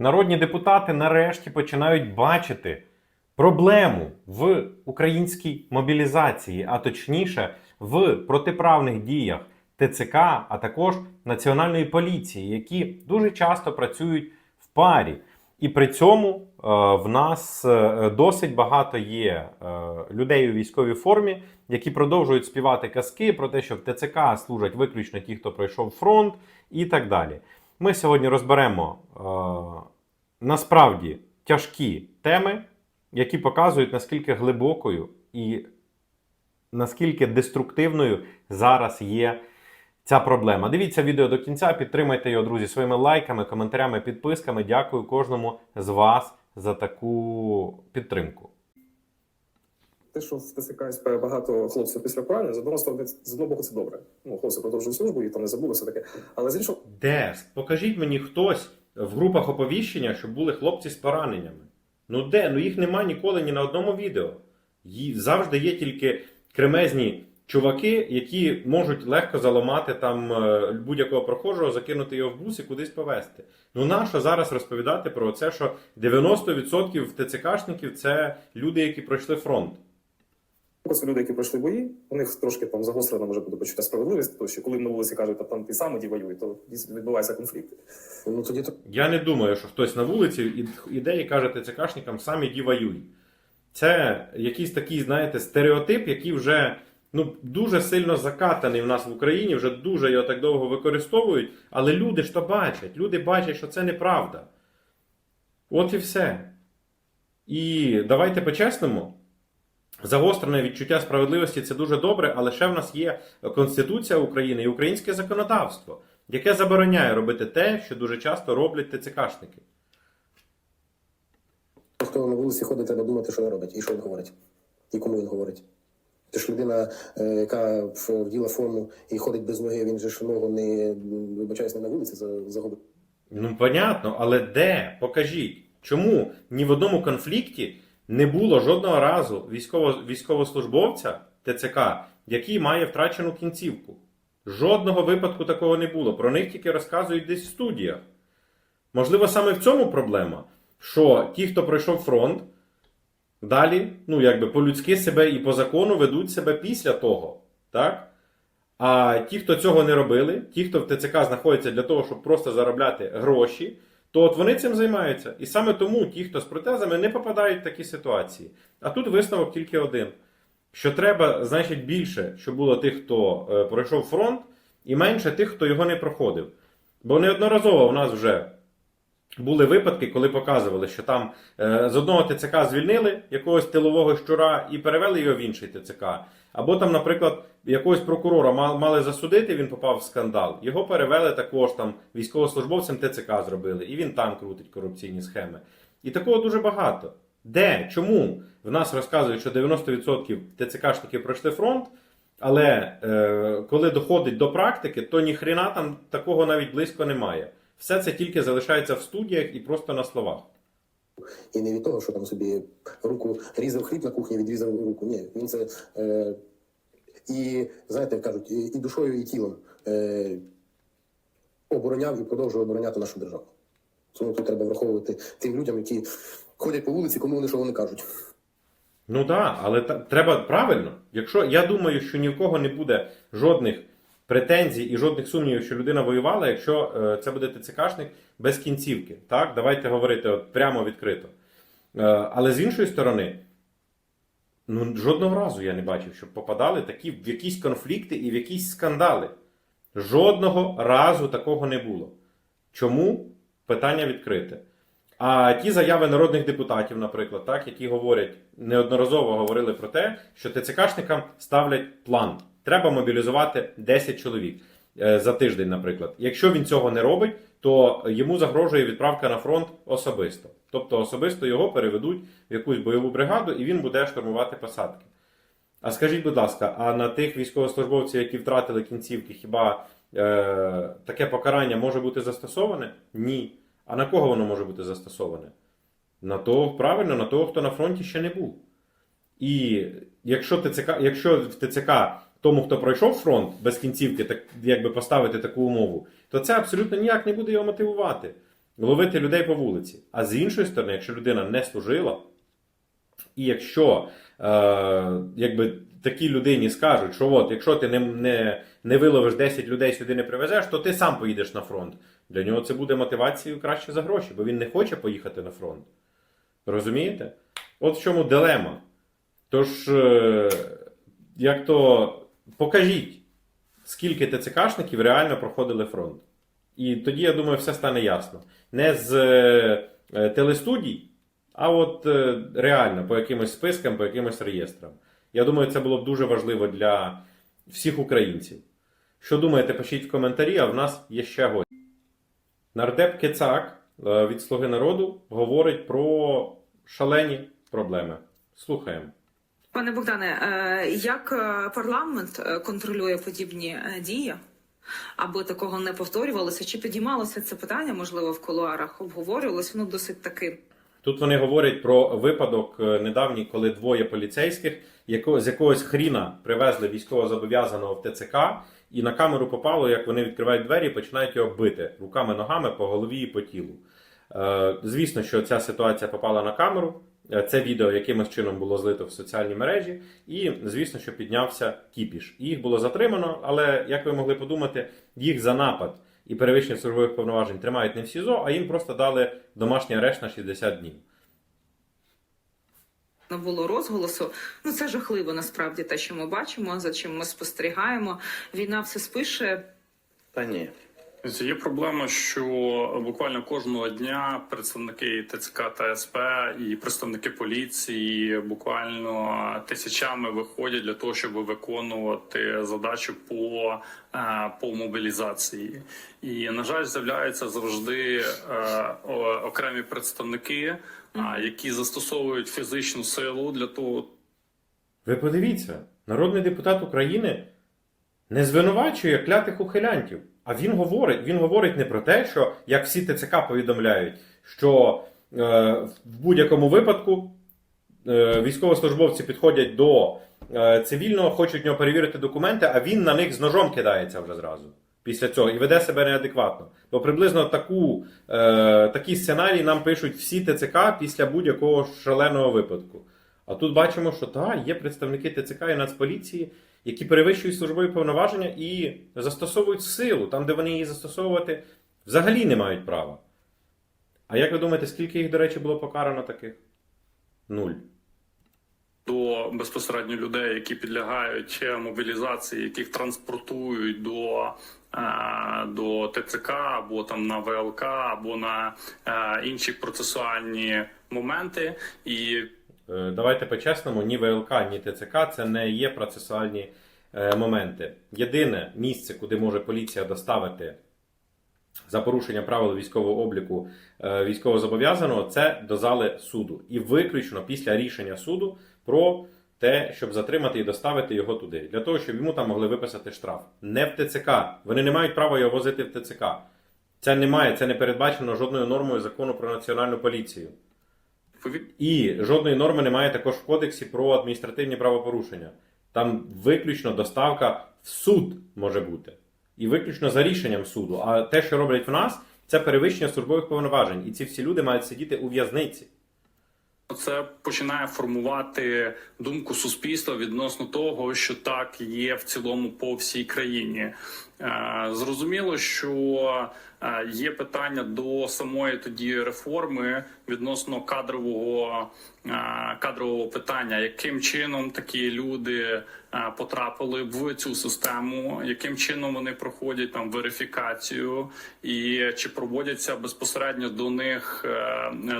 Народні депутати нарешті починають бачити проблему в українській мобілізації, а точніше в протиправних діях ТЦК, а також Національної поліції, які дуже часто працюють в парі. І при цьому е, в нас е, досить багато є е, людей у військовій формі, які продовжують співати казки про те, що в ТЦК служать виключно ті, хто пройшов фронт, і так далі. Ми сьогодні розберемо е, насправді тяжкі теми, які показують, наскільки глибокою і наскільки деструктивною зараз є ця проблема. Дивіться відео до кінця, підтримайте його, друзі, своїми лайками, коментарями, підписками. Дякую кожному з вас за таку підтримку. Те, що в СП багато хлопців після поранення, з одного сторони, з одного боку, це добре. Ну, хлопці продовжують службу, їх там не забули, все таке. Але з іншого, Де? Покажіть мені хтось в групах оповіщення, щоб були хлопці з пораненнями. Ну де? Ну їх нема ніколи ні на одному відео. Ї- Завжди є тільки кремезні чуваки, які можуть легко заламати там е, будь-якого прохожого, закинути його в бус і кудись повезти. Ну нащо зараз розповідати про це, що 90% ТЦКшників це люди, які пройшли фронт. Це люди, які пройшли бої, у них трошки там загострено може бути почуття справедливості, тому що коли на вулиці кажуть, та там ти сам іди воюй, то дійсно відбуваються конфлікти. Ну тоді Я не думаю, що хтось на вулиці іде і каже ТЦКшникам сам іди воюй. Це якийсь такий, знаєте, стереотип, який вже ну, дуже сильно закатаний в нас в Україні, вже дуже його так довго використовують, але люди ж то бачать. Люди бачать, що це неправда. От і все. І давайте по-чесному. Загострене відчуття справедливості це дуже добре, але ще в нас є Конституція України і українське законодавство, яке забороняє робити те, що дуже часто роблять ТЦКшники. Хто на вулиці ходить, треба думати, що він робить і що він говорить, і кому він говорить. Ти ж людина, е, яка вділа форму і ходить без ноги, він же ж ногу не вибачаюсь, не на вулиці за- загубив. Ну, понятно, але де? Покажіть, чому ні в одному конфлікті не було жодного разу військово, військовослужбовця ТЦК, який має втрачену кінцівку. Жодного випадку такого не було. Про них тільки розказують десь в студіях. Можливо, саме в цьому проблема, що ті, хто пройшов фронт, далі, ну, якби по-людськи себе і по закону ведуть себе після того. Так? А ті, хто цього не робили, ті, хто в ТЦК знаходяться для того, щоб просто заробляти гроші, то от вони цим займаються. І саме тому ті, хто з протезами, не попадають в такі ситуації. А тут висновок тільки один: що треба, значить, більше, щоб було тих, хто е, пройшов фронт, і менше тих, хто його не проходив. Бо неодноразово у нас вже були випадки, коли показували, що там е, з одного ТЦК звільнили якогось тилового щура і перевели його в інший ТЦК. Або там, наприклад, якогось прокурора мали засудити, він попав в скандал. Його перевели також там військовослужбовцям ТЦК зробили, і він там крутить корупційні схеми. І такого дуже багато. Де? Чому? В нас розказують, що 90% ТЦКшників пройшли фронт, але е, коли доходить до практики, то ніхрена там такого навіть близько немає. Все це тільки залишається в студіях і просто на словах. І не від того, що там собі руку різав хліб на кухні, відрізав руку. Ні, він це е, і знаєте, кажуть, і, і душою, і тілом е, обороняв і продовжує обороняти нашу державу. Тому тут треба враховувати тим людям, які ходять по вулиці, кому вони що вони кажуть. Ну так, але та, треба правильно. Якщо я думаю, що ні в кого не буде жодних претензій і жодних сумнівів, що людина воювала, якщо е, це буде ТЦКшник без кінцівки. Так, давайте говорити от прямо відкрито. Е, але з іншої сторони, ну жодного разу я не бачив, щоб попадали такі в якісь конфлікти і в якісь скандали. Жодного разу такого не було. Чому? Питання відкрите. А ті заяви народних депутатів, наприклад, так, які говорять, неодноразово говорили про те, що ТЦКшникам ставлять план. Треба мобілізувати 10 чоловік е, за тиждень, наприклад. Якщо він цього не робить, то йому загрожує відправка на фронт особисто. Тобто особисто його переведуть в якусь бойову бригаду і він буде штурмувати посадки. А скажіть, будь ласка, а на тих військовослужбовців, які втратили кінцівки, хіба е, таке покарання може бути застосоване? Ні. А на кого воно може бути застосоване? На того, правильно, на того, хто на фронті ще не був. І якщо, ТЦК, якщо в ТЦК тому, хто пройшов фронт без кінцівки, так якби поставити таку умову, то це абсолютно ніяк не буде його мотивувати. ловити людей по вулиці. А з іншої сторони, якщо людина не служила, і якщо е, якби такій людині скажуть, що от, якщо ти не, не, не виловиш 10 людей сюди не привезеш, то ти сам поїдеш на фронт. Для нього це буде мотивацією краще за гроші, бо він не хоче поїхати на фронт. Розумієте? От в чому дилема. Тож, е, як то покажіть, скільки ТЦКшників реально проходили фронт. І тоді, я думаю, все стане ясно. Не з е, е, телестудій, а от е, реально по якимось спискам, по якимось реєстрам. Я думаю, це було б дуже важливо для всіх українців. Що думаєте, пишіть в коментарі, а в нас є ще гості. Нардеп Кецак від Слуги народу говорить про шалені проблеми. Слухаємо. Пане Богдане, е, як е, парламент е, контролює подібні дії, аби такого не повторювалося? Чи підіймалося це питання, можливо, в кулуарах? Обговорювалося воно досить таки Тут вони говорять про випадок недавній, коли двоє поліцейських з якогось хріна привезли військовозобов'язаного в ТЦК, і на камеру попало, як вони відкривають двері і починають його бити руками, ногами по голові і по тілу. Звісно, що ця ситуація попала на камеру. Е, Це відео якимось чином було злито в соціальні мережі, і звісно, що піднявся кіпіш. Їх було затримано, але як ви могли подумати, їх за напад і перевищення службових повноважень тримають не в СІЗО, а їм просто дали домашній арешт на 60 днів. не було розголосу. Ну це жахливо насправді те, що ми бачимо, за чим ми спостерігаємо. Війна все спише. Та ні. Це Є проблема, що буквально кожного дня представники ТЦК та СП і представники поліції буквально тисячами виходять для того, щоб виконувати задачу по, е, по мобілізації. І на жаль, з'являються завжди е, окремі представники, які застосовують фізичну силу для того, Ви подивіться, народний депутат України не звинувачує клятих ухилянтів. А він говорить, він говорить не про те, що як всі ТЦК повідомляють, що е, в будь-якому випадку е, військовослужбовці підходять до е, цивільного, хочуть в нього перевірити документи, а він на них з ножом кидається вже зразу. Після цього і веде себе неадекватно. Бо приблизно таку, е, такий сценарій нам пишуть всі ТЦК після будь-якого шаленого випадку. А тут бачимо, що так, є представники ТЦК і Нацполіції, які перевищують службові повноваження і застосовують силу там, де вони її застосовувати взагалі не мають права. А як ви думаєте, скільки їх, до речі, було покарано таких? Нуль. до безпосередньо людей, які підлягають мобілізації, яких транспортують до, е, до ТЦК або там на ВЛК, або на е, інші процесуальні моменти. І Давайте по-чесному, ні ВЛК, ні ТЦК це не є процесуальні е, моменти. Єдине місце, куди може поліція доставити за порушення правил військового обліку е, військовозобов'язаного, це до зали суду. І виключно після рішення суду про те, щоб затримати і доставити його туди, для того, щоб йому там могли виписати штраф. Не в ТЦК. Вони не мають права його возити в ТЦК. Це немає, це не передбачено жодною нормою закону про національну поліцію. І жодної норми немає також в кодексі про адміністративні правопорушення. Там виключно доставка в суд може бути. І виключно за рішенням суду. А те, що роблять в нас, це перевищення службових повноважень. І ці всі люди мають сидіти у в'язниці. Це починає формувати думку суспільства відносно того, що так є в цілому по всій країні. Е, Зрозуміло, що е, є питання до самої тоді реформи відносно кадрового е, кадрового питання, яким чином такі люди потрапили в цю систему, яким чином вони проходять там верифікацію, і чи проводяться безпосередньо до них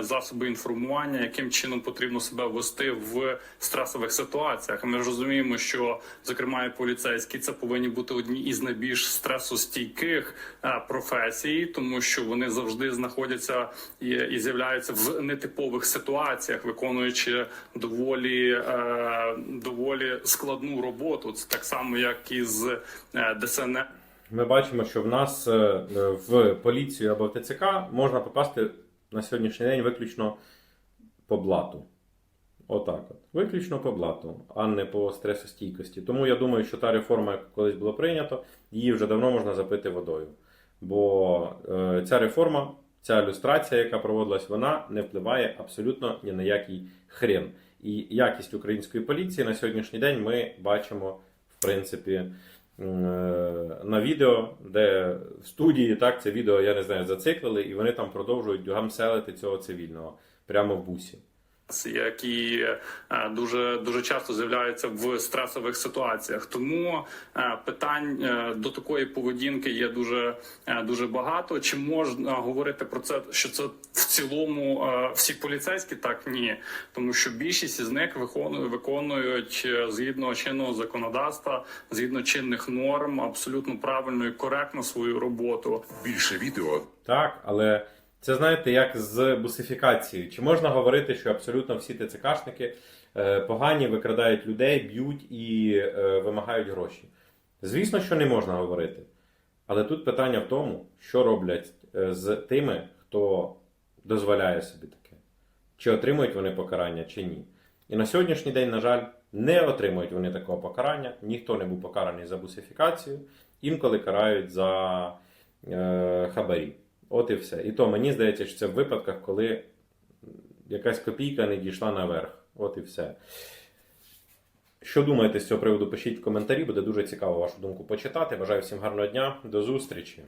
засоби інформування, яким чином потрібно себе вести в стресових ситуаціях. Ми розуміємо, що зокрема і поліцейські це повинні бути одні із найбільш стресостійких е, професій, тому що вони завжди знаходяться і, і з'являються в нетипових ситуаціях, виконуючи доволі, е, доволі складну роботу. Це так само, як і з е, ДСНР. Ми бачимо, що в нас е, в поліцію або в ТЦК можна попасти на сьогоднішній день виключно по блату. Отак от. Виключно по блату, а не по стресостійкості. Тому я думаю, що та реформа, яка колись було прийнято, її вже давно можна запити водою. Бо е, ця реформа ця люстрація, яка проводилась, вона не впливає абсолютно ні на який хрен. І якість української поліції на сьогоднішній день ми бачимо, в принципі, е, на відео, де в студії так це відео, я не знаю, зациклили, і вони там продовжують гамселити цього цивільного прямо в бусі. Які е, дуже дуже часто з'являються в стресових ситуаціях. Тому е, питань е, до такої поведінки є дуже дуже багато. Чи можна говорити про це, що це в цілому всі поліцейські? Так ні, тому що більшість із них виконують виконують згідно чинного законодавства, згідно чинних норм, абсолютно правильно і коректно свою роботу. Більше відео Так, але це знаєте, як з бусифікацією. Чи можна говорити, що абсолютно всі ТЦКшники е, погані, викрадають людей, б'ють і е, вимагають гроші? Звісно, що не можна говорити. Але тут питання в тому, що роблять е, з тими, хто дозволяє собі таке. Чи отримують вони покарання, чи ні. І на сьогоднішній день, на жаль, не отримують вони такого покарання. Ніхто не був покараний за бусифікацію, інколи карають за е, хабарі. От і все. І то мені здається, що це в випадках, коли якась копійка не дійшла наверх. От і все. Що думаєте з цього приводу? Пишіть в коментарі, буде дуже цікаво вашу думку почитати. Бажаю всім гарного дня, до зустрічі!